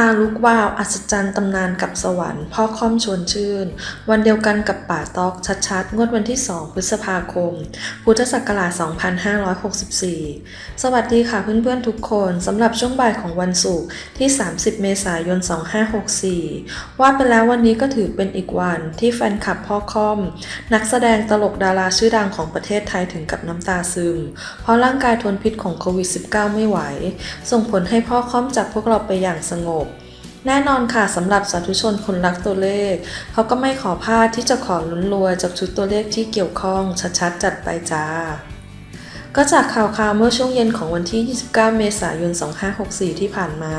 ตาลุกวาว อัศจรรย์ตำนานกับสวรรค์พ่อค่อมชวนชื่น วันเดียวกันกับป่าตอกชัดๆ งวดวันที่ 2 พฤษภาคม พุทธศักราช 2564 สวัสดีค่ะเพื่อนๆทุกคนสำหรับช่วงบ่ายของวันศุกร์ที่ 30 เมษายน 2564 ว่าไปแล้ววันนี้ก็ถือเป็นอีกวันที่แฟนคลับพ่อค่อม นักแสดงตลกดาราชื่อดังของประเทศไทยถึงกับน้ำตาซึม เพราะร่างกายทนพิษของโควิด -19 ไม่ไหว ส่งผลให้พ่อค่อมจากพวกเราไปอย่างสงบ แน่นอนค่ะสำหรับสาธุชนคนรักตัวเลข เขาก็ไม่ขอพลาดที่จะขอลุ้นรวยจากชุดตัวเลขที่เกี่ยวข้องชัดๆจัดไปจ้า ก็จากข่าวคราวเมื่อช่วงเย็นของวันที่ 29 เมษายน 2564 ที่ผ่านมา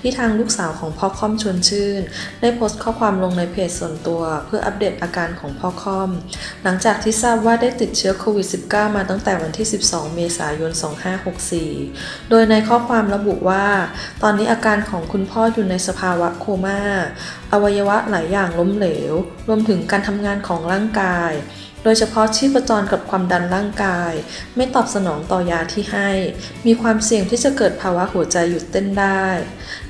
ที่ทางลูกสาวของพ่อค่อมชวนชื่น ได้โพสต์ข้อความลงในเพจส่วนตัว เพื่ออัปเดตอาการของพ่อค่อม หลังจากที่ทราบว่าได้ติดเชื้อโควิด -19 มาตั้งแต่วันที่ 12 เมษายน 2564 โดยในข้อความระบุว่า ตอนนี้อาการของคุณพ่ออยู่ในสภาวะโคมา่า อวัยวะหลายอย่างล้มเหลว รวมถึงการทำงานของร่างกาย โดยเฉพาะชีพจรกับความดันร่างกาย ไม่ตอบสนองต่อยาที่ให้ มีความเสี่ยงที่จะเกิดภาวะหัวใจหยุดเต้นได้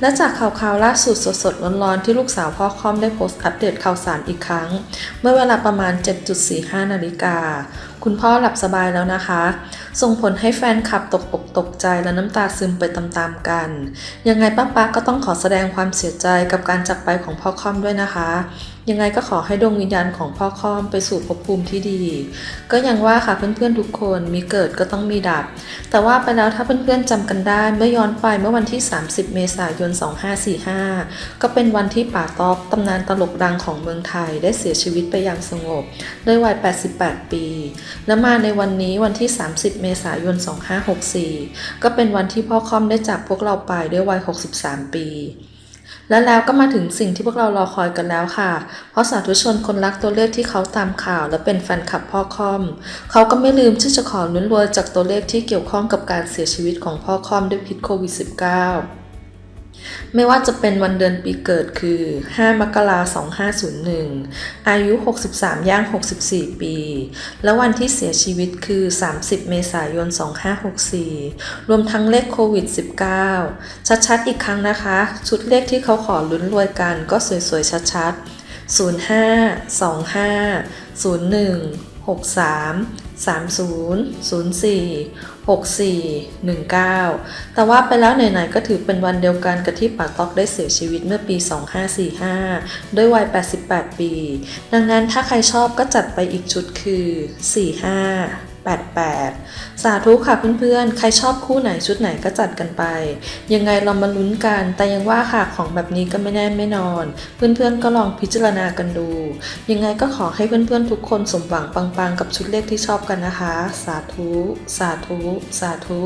และจากข่าวคราวล่าสุดสดๆร้อนๆที่ลูกสาวพ่อคอมได้โพสต์อัปเดตข่าวสารอีกครั้ง เมื่อเวลาประมาณ 7.45 นาฬิกาคุณพ่อหลับสบายแล้วนะคะ ส่งผลให้แฟนคลับตกอกตกใจและน้ำตาซึมไปตามๆกัน ยังไงป้าป๊าก็ต้องขอแสดงความเสียใจกับการจากไปของพ่อค่อมด้วยนะคะ ยังไงก็ขอให้ดวงวิญญาณของพ่อค่อมไปสู่ภพภูมิที่ดี ก็ยังว่าค่ะเพื่อนๆทุกคนมีเกิดก็ต้องมีดับ แต่ว่าไปแล้วถ้าเพื่อนๆจำกันได้เมื่อย้อนไปเมื่อวันที่ 30 เมษายน 2545 ก็เป็นวันที่ป่าตอกตำนานตลกดังของเมืองไทยได้เสียชีวิตไปอย่างสงบ ด้วยวัย 88 ปีและมาในวันนี้วันที่ 30 เมษายน 2564 ก็เป็นวันที่พ่อค่อมได้จากพวกเราไปด้วยวัย 63 ปี และแล้วก็มาถึงสิ่งที่พวกเรารอคอยกันแล้วค่ะ เพราะสาธุชนคนรักตัวเลขที่เขาตามข่าว และเป็นแฟนคลับพ่อค่อม เขาก็ไม่ลืมที่จะขอลุ้นรวยจากตัวเลขที่เกี่ยวข้องกับการเสียชีวิตของพ่อค่อมด้วยพิษโควิด -19 ไม่ว่าจะเป็นวันเดือนปีเกิดคือ 5 มกราคม 2501 อายุ 63 ย่าง 64 ปี และวันที่เสียชีวิตคือ 30 เมษายน 2564 รวมทั้งเลขโควิด -19 ชัดๆ อีกครั้งนะคะ ชุดเลขที่เขาขอลุ้นรวยกันก็สวยๆ ชัดๆ 05 25 01 63 30 04 64 19 แต่ว่าไปแล้วไหนๆก็ถือเป็นวันเดียวกันกับที่ป่าตอกได้เสียชีวิตเมื่อปี 2545 ด้วยวัย 88 ปี ดังนั้นถ้าใครชอบก็จัดไปอีกชุดคือ 45 88 สาธุค่ะเพื่อนๆ ใครชอบคู่ไหนชุดไหนก็จัดกันไป ยังไงเรามาลุ้นกัน แต่ยังว่าค่ะของแบบนี้ก็ไม่แน่ไม่นอน เพื่อนๆก็ลองพิจารณากันดู ยังไงก็ขอให้เพื่อนๆทุกคนสมหวังปังๆ กับชุดเลขที่ชอบกันนะคะ สาธุ สาธุ สาธุ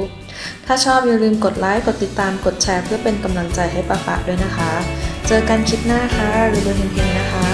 ถ้าชอบอย่าลืมกดไลค์ กดติดตาม กดแชร์เพื่อเป็นกำลังใจให้ป้าปะด้วยนะคะ เจอกันคลิปหน้าค่ะรวยๆเฮงๆนะคะ